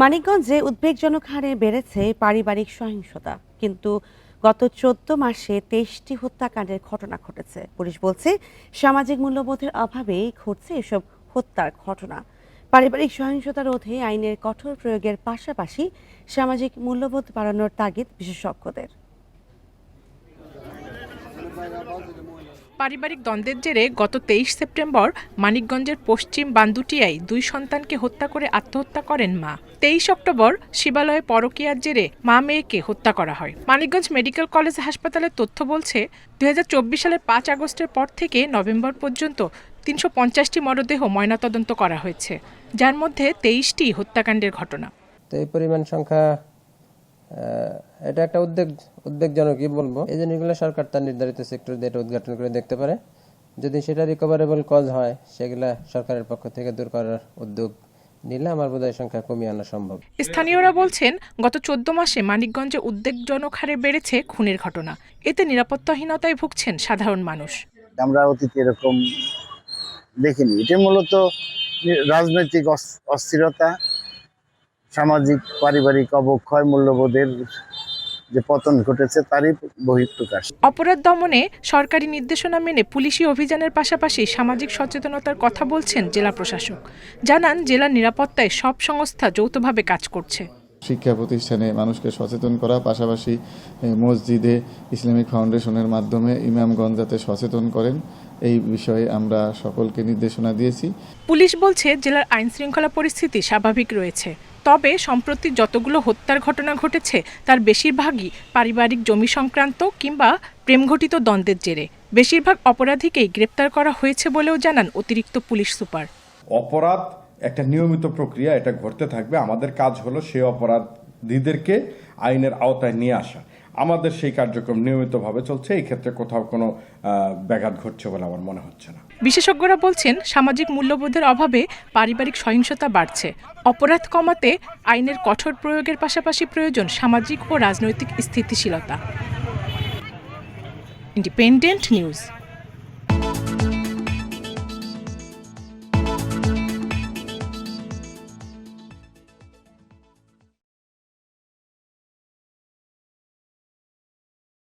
মানিকগঞ্জে উদ্বেগজনক হারে বেড়েছে পারিবারিক সহিংসতা। কিন্তু গত চোদ্দ মাসে তেইশটি হত্যাকাণ্ডের ঘটনা ঘটেছে। পুলিশ বলছে, সামাজিক মূল্যবোধের অভাবেই ঘটছে এসব হত্যার ঘটনা। পারিবারিক সহিংসতা রোধে আইনের কঠোর প্রয়োগের পাশাপাশি সামাজিক মূল্যবোধ বাড়ানোর তাগিদ বিশেষজ্ঞদের। পারিবারিক দ্বন্দ্বের জেরে গত তেইশ সেপ্টেম্বর মানিকগঞ্জের পশ্চিম বান্দুটিয়ায় দুই সন্তানকে হত্যা করে আত্মহত্যা করেন মা। তেইশ অক্টোবর শিবালয়ে পরকীয়ার জেরে মা মেয়েকে হত্যা করা হয়। মানিকগঞ্জ মেডিকেল কলেজ হাসপাতালের তথ্য বলছে, দুই হাজার চব্বিশ সালের পাঁচ আগস্টের পর থেকে নভেম্বর পর্যন্ত তিনশো পঞ্চাশটি মরদেহ ময়নাতদন্ত করা হয়েছে, যার মধ্যে তেইশটি হত্যাকাণ্ডের ঘটনা। তো এই পরিমাণ সংখ্যা এটা একটা উদ্বেগ উদ্বেগজনকই বলব। এই জিনিসগুলো সরকার তার নির্ধারিত সেক্টর দিয়ে এটা উদ্ঘাটন করে দেখতে পারে। যদি সেটা রিকভারেবল কজ হয় সেগুলা সরকারের পক্ষ থেকে দূর করার উদ্যোগ নিলে আমার বোধহয় সংখ্যা কমিয়ে আনা সম্ভব। স্থানীয়রা বলছেন গত চোদ্দ মাসে মানিকগঞ্জে উদ্বেগজনক হারে বেড়েছে খুনের ঘটনা। এতে নিরাপত্তাহীনতায় ভুগছেন সাধারণ মানুষ। আমরা অতীতে এরকম দেখিনি। এটা মূলত রাজনৈতিক অস- অস্থিরতা সামাজিক পারিবারিক অবক্ষয় মূল্যবোধের যে পতন ঘটেছে তারই বহিঃপ্রকাশ। অপরাধ দমনে সরকারি নির্দেশনা মেনে পুলিশি অভিযানের পাশাপাশি সামাজিক সচেতনতার কথা বলছেন জেলা প্রশাসক। জানান জেলার নিরাপত্তায় সব সংস্থা যৌথভাবে কাজ করছে। শিক্ষা প্রতিষ্ঠানে মানুষকে সচেতন করা পাশাপাশি মসজিদে ইসলামিক ফাউন্ডেশনের মাধ্যমে ইমামগঞ্জ যাতে সচেতন করেন এই বিষয়ে আমরা সকলকে নির্দেশনা দিয়েছি। পুলিশ বলছে জেলার আইন শৃঙ্খলা পরিস্থিতি স্বাভাবিক রয়েছে। তবে সম্প্রতি যতগুলো হত্যার ঘটনা ঘটেছে, তার বেশিরভাগই পারিবারিক জমি সংক্রান্ত কিংবা প্রেমঘটিত দ্বন্দ্বের জেরে। বেশিরভাগ অপরাধীকেই গ্রেপ্তার করা হয়েছে বলেও জানান অতিরিক্ত পুলিশ সুপার। অপরাধ একটা নিয়মিত প্রক্রিয়া, এটা ঘটতে থাকবে। আমাদের কাজ হলো সে অপরাধীদেরকে আইনের আওতায় নিয়ে আসা। আমাদের সেই কার্যক্রম নিয়মিতভাবে চলছে, এই ক্ষেত্রে কোথাও কোনো ব্যাঘাত ঘটছে বলে আমার মনে হচ্ছে না। বিশেষজ্ঞরা বলছেন, সামাজিক মূল্যবোধের অভাবে পারিবারিক সহিংসতা বাড়ছে। অপরাধ কমাতে আইনের কঠোর প্রয়োগের পাশাপাশি প্রয়োজন সামাজিক ও রাজনৈতিক স্থিতিশীলতা। Independent news.